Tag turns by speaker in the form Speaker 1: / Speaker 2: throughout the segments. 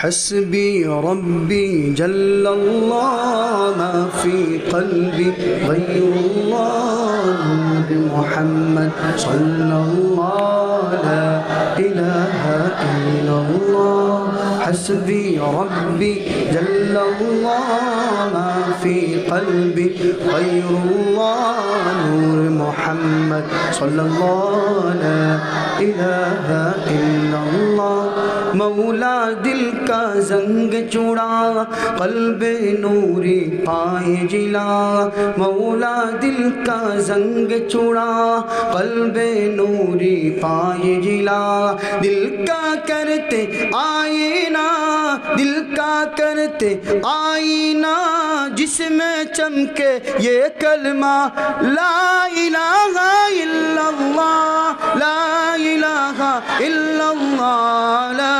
Speaker 1: حسبي ربي جل الله ما في قلبي غير الله محمد صلى الله لا إله إلا الله. حسبي ربي جل الله ما في قلبي غير الله نور محمد صلى الله لا إله إلا الله. مولا دل کا زنگ چوڑا، قلب نوری پائے جلا۔ مولا دل کا زنگ چوڑا، قلب نوری پائے جلا۔ دل کا کرتے آئینہ دل کا کرتے آئینہ جس میں چمکے یہ کلمہ، لا الہ الا اللہ، لا الہ الا اللہ، لا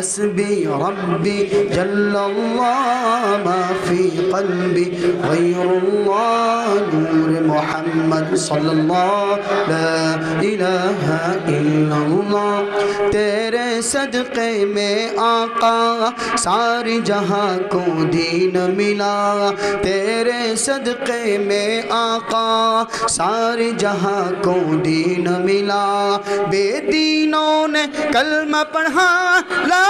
Speaker 1: حسبي ربي جل الله ما في قلبي غير الله نور محمد صلى الله لا إله إلا الله تیرے صدقے میں آقا ساری جہاں کو دین ملا تیرے صدقے میں آقا ساری جہاں کو دین ملا بے دینوں نے کلمہ پڑھا لا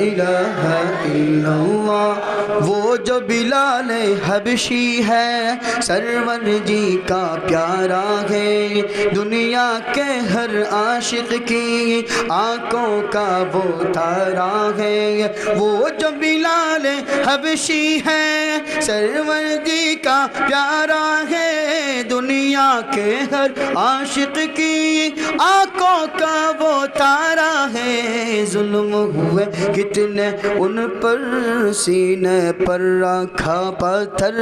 Speaker 1: الہ الا اللہ وہ جو بلال حبشی ہے سرور جی کا پیارا ہے۔ دنیا کے ہر عاشق کی آنکھوں کا وہ تارا ہے۔ وہ جو بلال حبشی ہے سرور جی کا پیارا ہے۔ دنیا کے ہر عاشق کی آنکھوں کا وہ تارا जुल्म हुए कितने उन पर सीने पर रखा पत्थर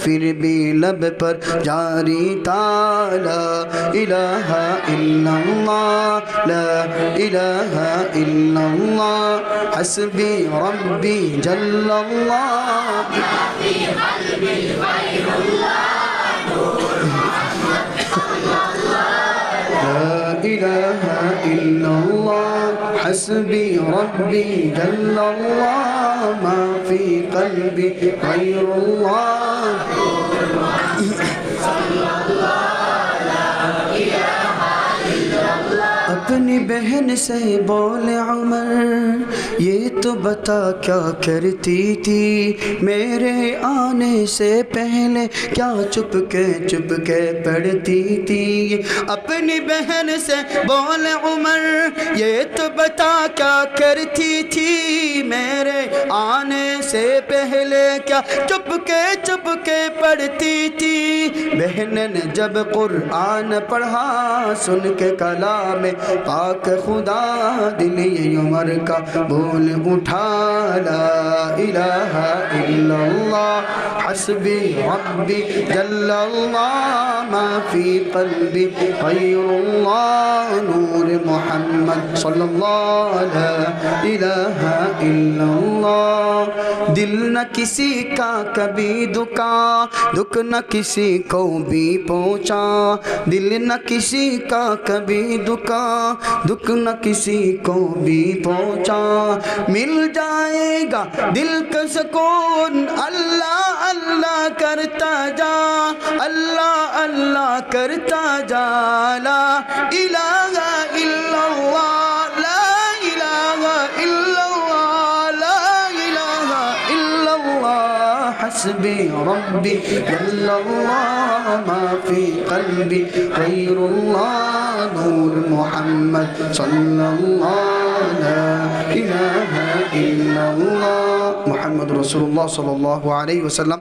Speaker 1: फिर भी लब पर जारी ताला इलाहा इल्लल्लाह ला इलाहा इल्लल्लाह हस्बी रब्बी जल्लल्लाह إله إلا الله. حسبي ربي جل الله. ما في قلبي غير الله. بہن سے بولے عمر، یہ تو بتا کیا کرتی تھی؟ میرے آنے سے پہلے کیا چپ کے چپ کے پڑھتی تھی؟ اپنی بہن سے بولے عمر، یہ تو بتا کیا کرتی تھی؟ میرے آنے سے پہلے کیا چپ کے چپ کے پڑھتی تھی؟ بہن نے جب قرآن پڑھا، سن کے کلام پاک حق خدا دل یہ عمر کا بول اٹھا لا الہ الا اللہ۔ حسبي ربي جل الله ما في قلبي خير الله نور محمد صلى الله لا إله إلا الله دل نہ کسی کا کبھی دکا دکھ نہ کسی کو بھی پہنچا دل نہ کسی کا کبھی دکا دکھ نہ کسی کو بھی پہنچا مل جائے گا دل کا سکون اللہ अल्लाह करता जा اللہ अल्लाह करता لا ला الا इल्लल्लाह حسبي ربي جل الله ما في قلبي خير الله نور محمد صلى الله لا إله إلا الله محمد رسول الله صلى الله عليه وسلم